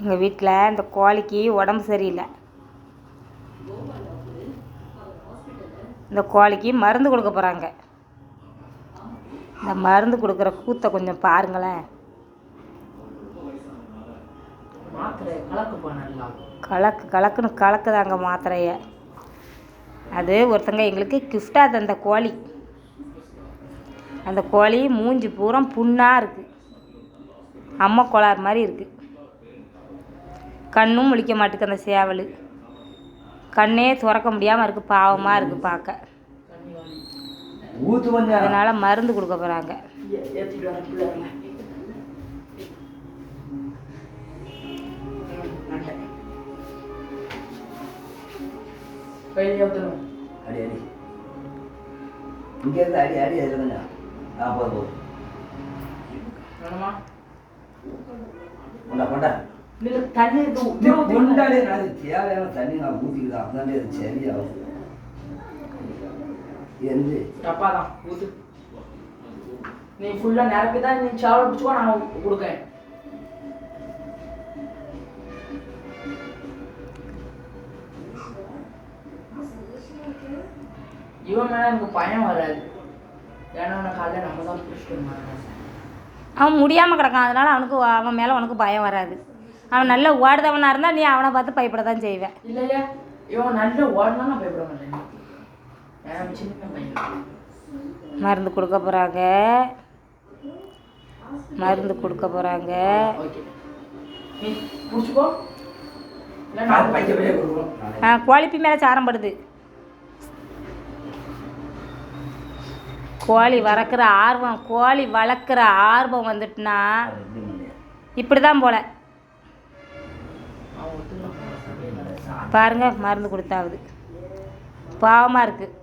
எங்கள் வீட்டில் இந்த கோழிக்கு உடம்பு சரியில்லை. இந்த கோழிக்கு மருந்து கொடுக்க போகிறாங்க இந்த மருந்து கொடுக்குற கூத்தை கொஞ்சம் பாருங்களேன். கலக்கு கலக்குன்னு கலக்குதாங்க மாத்திரைய. அது ஒருத்தங்க எங்களுக்கு கிஃப்டாக தந்த கோழி. அந்த கோழி மூஞ்சி பூரா புண்ணாக இருக்குது அம்மை கோளாறு மாதிரி இருக்குது கண்ணும் முழிக்க மாட்டுக்கு அந்த சேவல். கண்ணே திறக்க முடியாமல் இருக்குது பாவமாக இருக்குது பார்க்க. அதனால் மருந்து கொடுக்க போகிறாங்க கையில் அடி அடி. இங்கேருந்து அடி அடி அதில் கொஞ்சம். ஆ போதும் கொண்டா? தண்ணி அது தேவையான தண்ணி நான் ஊற்றிக்கலாம் அப்பதானே அது சரியாகும் எந்த டப்பா தான் ஊத்து. நீ ஃபுல்லா நிரப்பி தான் நீ சாவல் பிடிச்சிக்கோ நான் கொடுக்கேன். இவன் மேல எனக்கு பயம் வராது. ஏன்னா அவனை காலைல நம்ம தான் பிடிச்சிட்டு வந்தாங்க அவன் முடியாமல் கிடக்கான். அதனால் அவனுக்கு அவன் மேலே உனக்கு பயம் வராது. அவன் நல்ல ஓடுதவனாக இருந்தால் நீ அவனை பார்த்து பயப்பட தான் செய்வேன். இல்லையா? இவன் நல்ல ஓடனா நான் பயப்பட மாட்டேன். மருந்து கொடுக்க போகிறாங்க மருந்து கொடுக்க போகிறாங்க ஆ கோழிப்பி மேலே சாரம் படுது. கோழி வளர்க்குற ஆர்வம் கோழி வளர்க்குற ஆர்வம் வந்துட்டுனா இப்படி தான் போல. அவன் ஒத்துக்கலாம் பாருங்க மருந்து கொடுத்தாவது. பாவமாக இருக்குது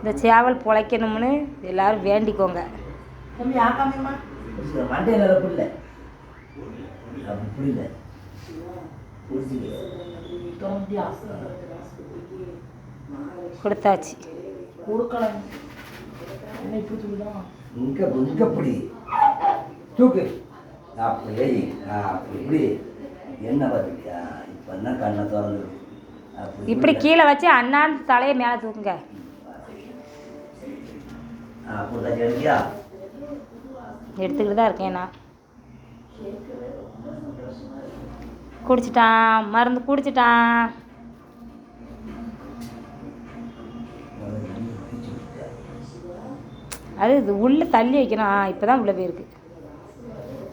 இந்த சேவல் பிழைக்கணும்னு எல்லாரும் வேண்டிக்கோங்க. கொடுத்தாச்சு. கொடுக்கலாம். என்ன இப்படி சொல்லுதான் இங்க இங்க பிடி. தூக்கு. அப்படி இப்படி என்ன பார்த்துக்கியா இப்போ என்ன கண்ணை திறந்து இப்படி கீழே வச்சு அண்ணாந்து தலையை மேலே தூக்குங்க. அப்படி தான் எடுக்கியா எடுத்துக்கிட்டு தான் இருக்கேன் நான். குடிச்சிட்டான். மருந்து குடிச்சிட்டான். அது இது உள்ளே தள்ளி வைக்கணும். ஆ இப்போ தான் உள்ளே போயிருக்கு.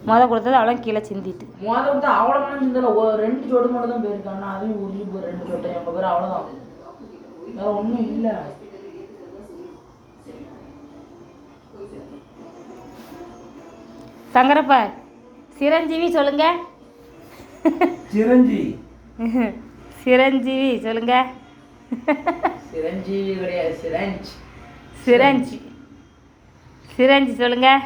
முத கொடுத்தது அவ்வளோ கீழே சிந்திட்டு. முதல்ல வந்து அவ்வளோ சிந்தல. ஒரு ரெண்டு ஜோடு மட்டும் தான் போயிருக்காங்க அதையும் உருகி போய் ரெண்டு ஜோட்டை எங்கள் பேர் அவ்வளோதான் வேற ஒன்றும் இல்லை. சங்கரப்பா சிரஞ்சீவி சொல்லுங்க. சிரஞ்சி சிரஞ்சீவி சொல்லுங்க. சிரஞ்சீவி கிடையாது. சிரஞ்ச். சிரஞ்சி. சிரஞ்சி சொல்லுங்கள்